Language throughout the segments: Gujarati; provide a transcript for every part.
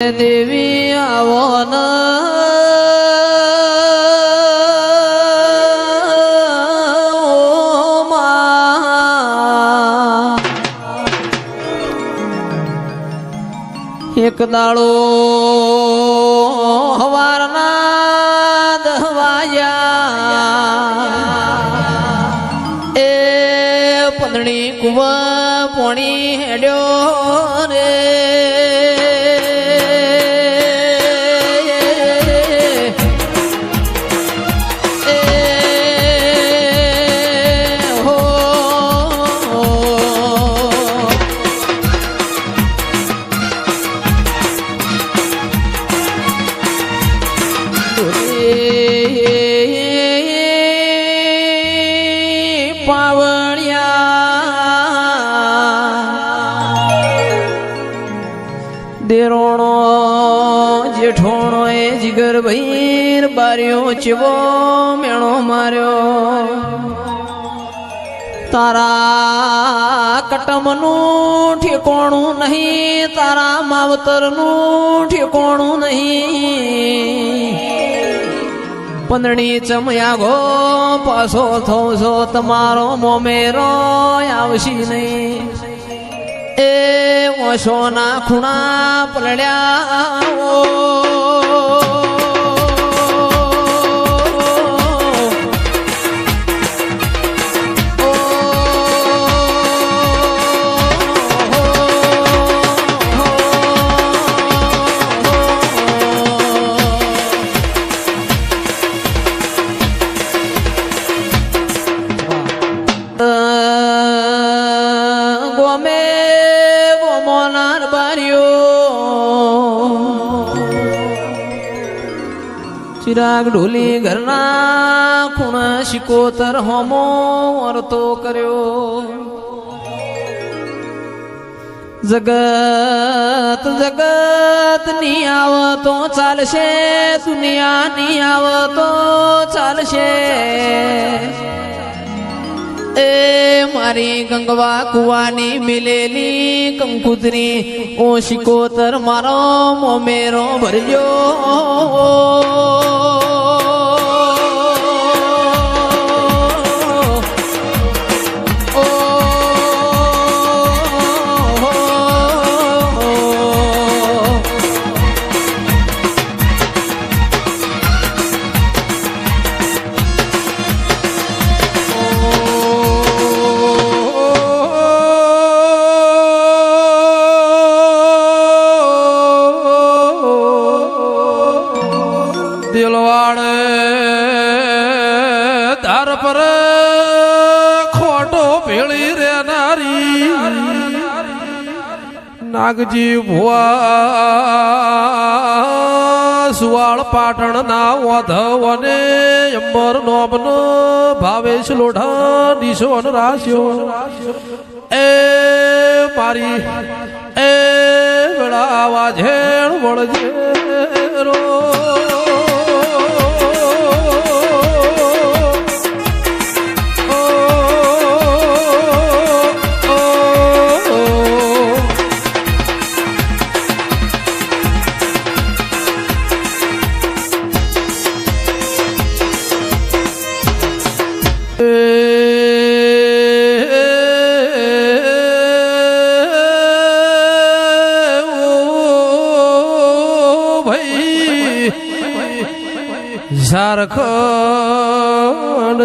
દેવી આવો ન. એક દાડો હવારના દહવાયા એ પંદણી કુવા પોણી હેડ્યો ચેવો મેણો માર્યો. તારા કટમનું ઠેકોણું નહીં, તારા માવતરનું ઠેકોણું નહીં. પંદણી ચમયા ગો, પાછો થો છો તમારો મોમેરો આવશી નહીં. એ ઓશોના ખૂણા પલડ્યા ચિરાગ ઢોલી ઘરના ખૂણા શિકોતર હોમો અરતો કર્યો. જગત જગતની આવતો ચાલશે દુનિયા ની આવતો ચાલશે. એ મારી ગંગવા કુવાની મિલેલી કંકુતરી ઓ શિકોતર મારો મોમેરો ભરજો દિલવાડે ધાર પર ખોટો ભેળી રે નારી. નાગજી ભુવા સુવાળ પાટણ ના વધવ અને અંબર નોમનો ભાવેશ લોઢા નિશોન રાશ્યો. એ મારી, એ વેળા ઝેણ વળજે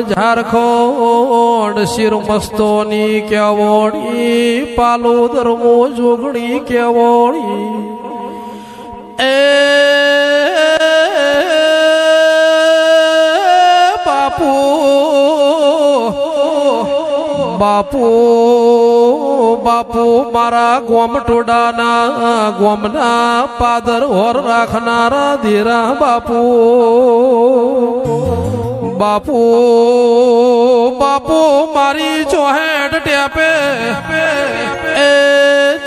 ઝારખંડ ઝારખંડ શિર મસ્તોની કેવોણી પાલો ધર્મો જોગણી કેવોણી. એ બાપુ બાપુ બાપુ, મારા ગોમ ટોડાના, ગોમના પાદર હોર રાખનારા ધીરા બાપુ. બાપુ બાપુ મારી ચોહેડ ટેપે. એ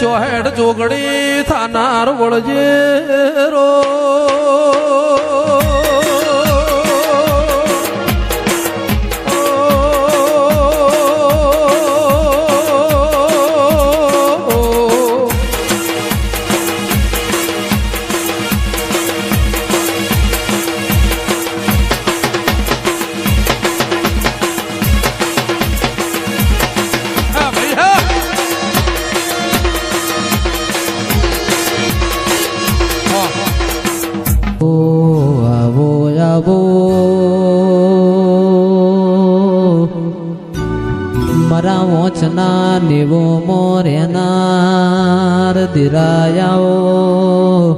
ચોહેડ જોગડી થાનાર વળજે રો ધીરાયાઓ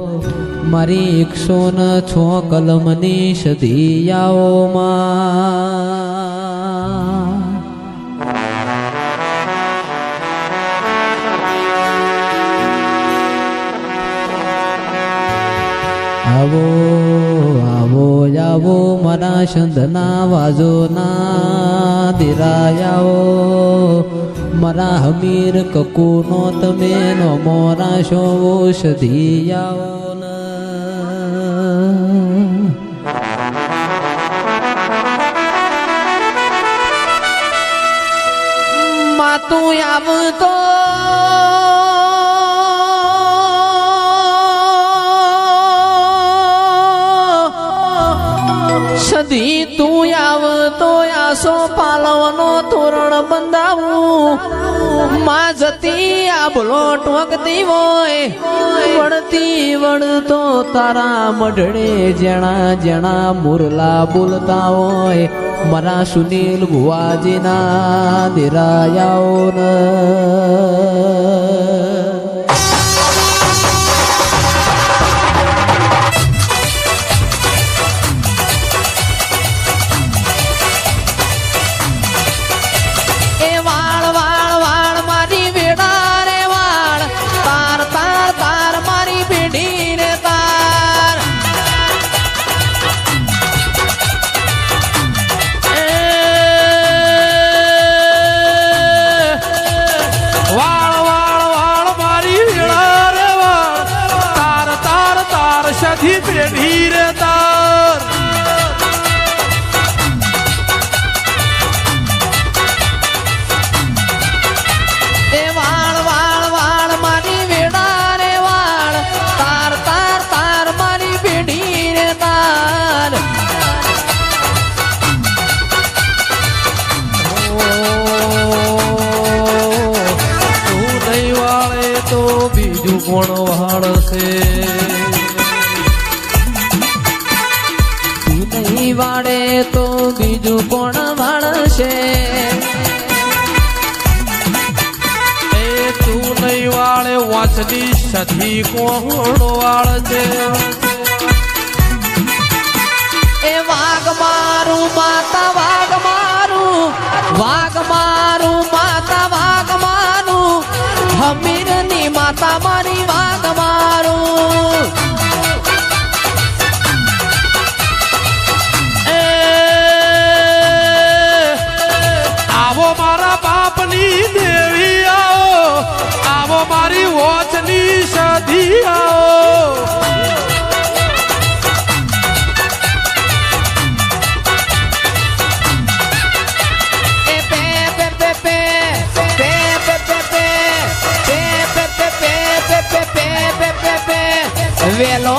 મારી એકસો ન છો કલમની સધિયાઓમાં આવો આવો આવો, મારા સંધના વાજો ના દિરાયાઓ. મારા હમીર કકુનો તમે નો મોરા શો સધિયાઓ માતું આવતો માં જતી આબલો ટોકતી હોય. વળતી વળતો તારા મઢડે જણા જણા મુરલા બોલતા હોય. મારા સુનિલ ગુવાજીના દિરાયાઓ धीरे धीरे બીજું કોણ વાળશે એ તું નહીં વાળે વાંચની સધી કોણ વાળશે? એ વાઘ મારું માતા, વાઘ મારું વાઘ મારું માતા, વાઘ મારું હમીરની માતા મારી વાઘ મારું. velo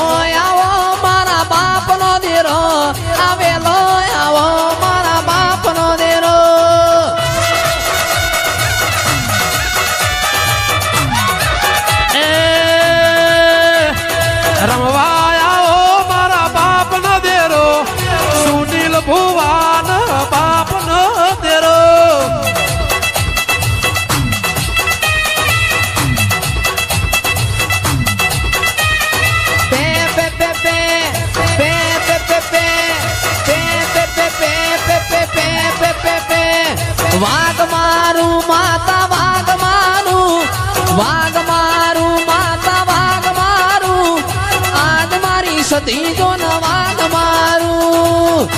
ત્રીજો નવાન મારું.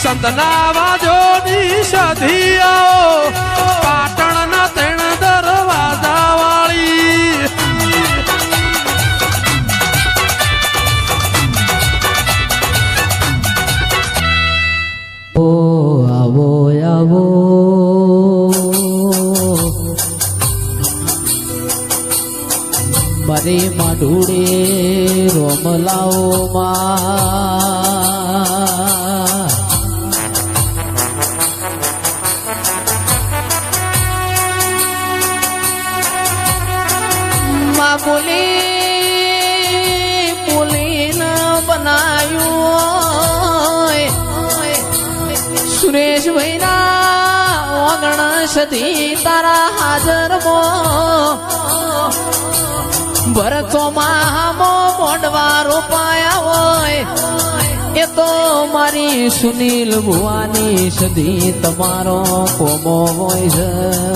સંતના વાજો ની સધી ફૂલી, ફૂલીન બનાવ્યું. સુરેશભાઈ ના ઓગણસથી તારા હાજર મો. ભરતો મહામો મોડવા રોપાયા હોય. એ તો મારી સુનિલ ભુવાની સદી તમારો કોમો હોય છે.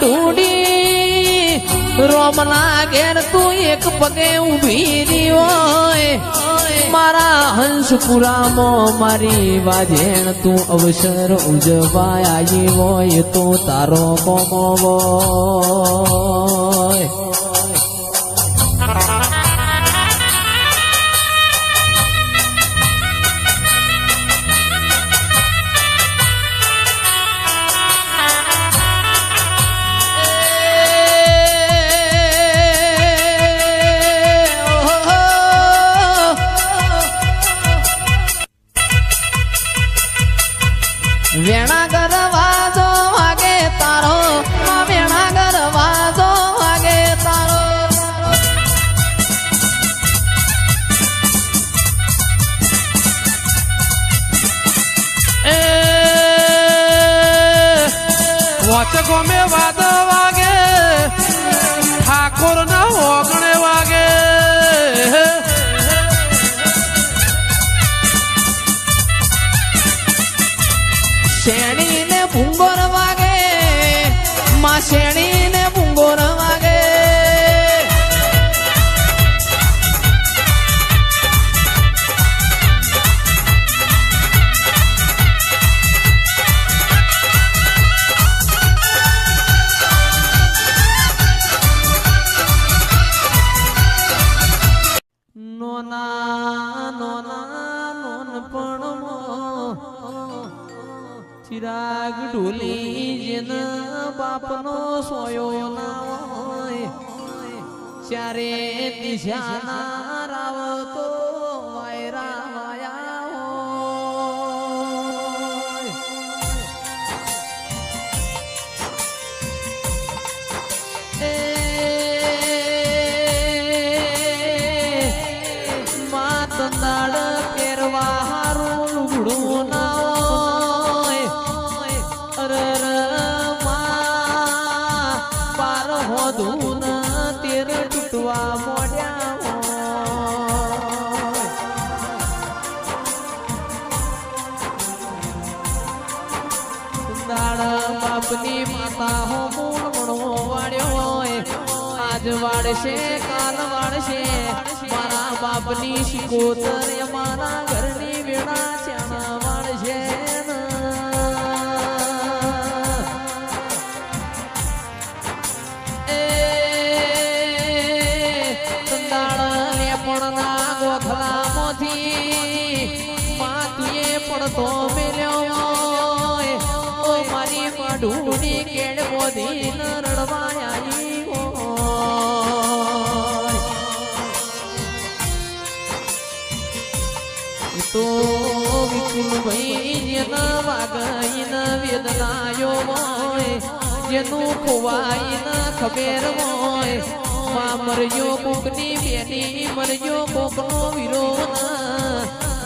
માઢુડી રોમના ઘેર તું એક પગે ઊભી રહી હોય. મારા હંસપુરામાં મારી વાજેણ તું અવસર ઉજવાય આવી હોય તો તારો કોમો વોચકો મે વાદ વાગે. ઠાકોર ના ઓગણે બાપનો સોયો ના હોય ચારે દિશાના રાવ તો વાયરા વાયા વાળશે કાલ વાળશે. મારા બાપની શિકોતર મારા ઘરની વેળા જેનું ખોવાઈ ના ખબેર હોયમાં મરજો કોકની બેની મરજો કોકનો વિરોધ.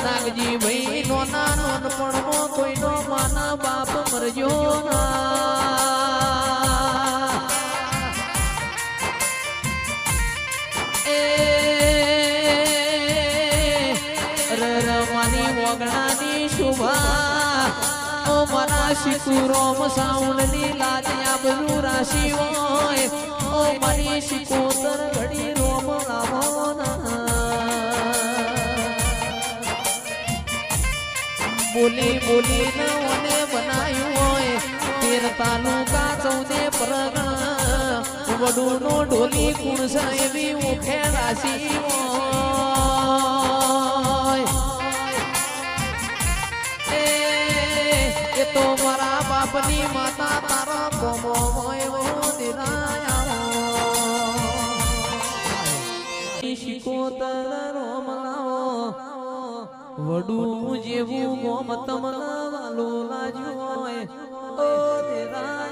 નાગજી ભાઈ નો નાનો પણ કોઈનો માના બાપ મરજો ના. મારા શિકુરોમ સાઉન્ડની લાજ આબરૂ રાશિ હોય. ઓ મનીષ કોતર ઘડી રોમ બોલી બોલી નવને બનાયું હોય. તેર તાલુકા ચૌદે પરગણ. વડું નો ઢોલી કુણસ એવી ઓખે રાશી હોય. તો મારા બાપની માતા તારો કોમો મોયો દિરાયા શીખો તરો મલાવો, વડું જેવું ગોમ તમલા વાલો લાજો ઓ દેરાયા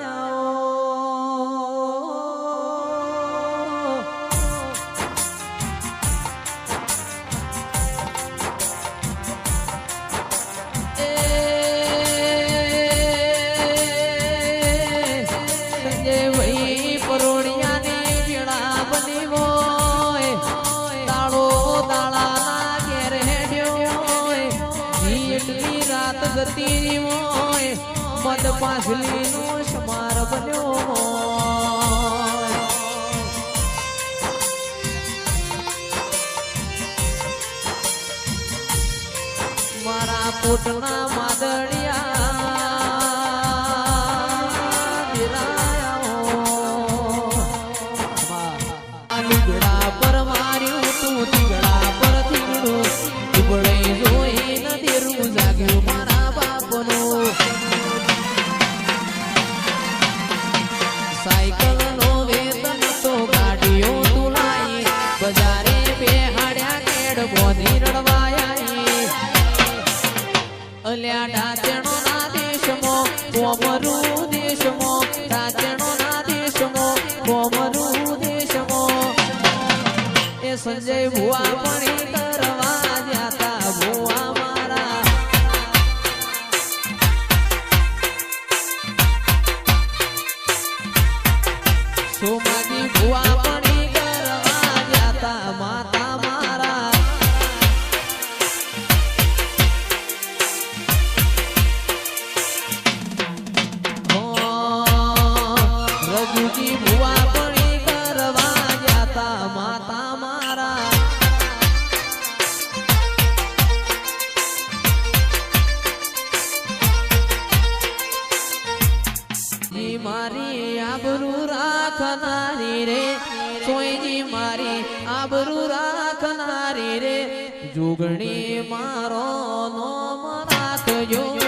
ઉઠણા માદળી બોમરુ દેશમો રાજણો ના દેશમો બોમરુ દેશમો. એ સંજય ભુવા પણ જુગણી મારો નોમ રાખજો.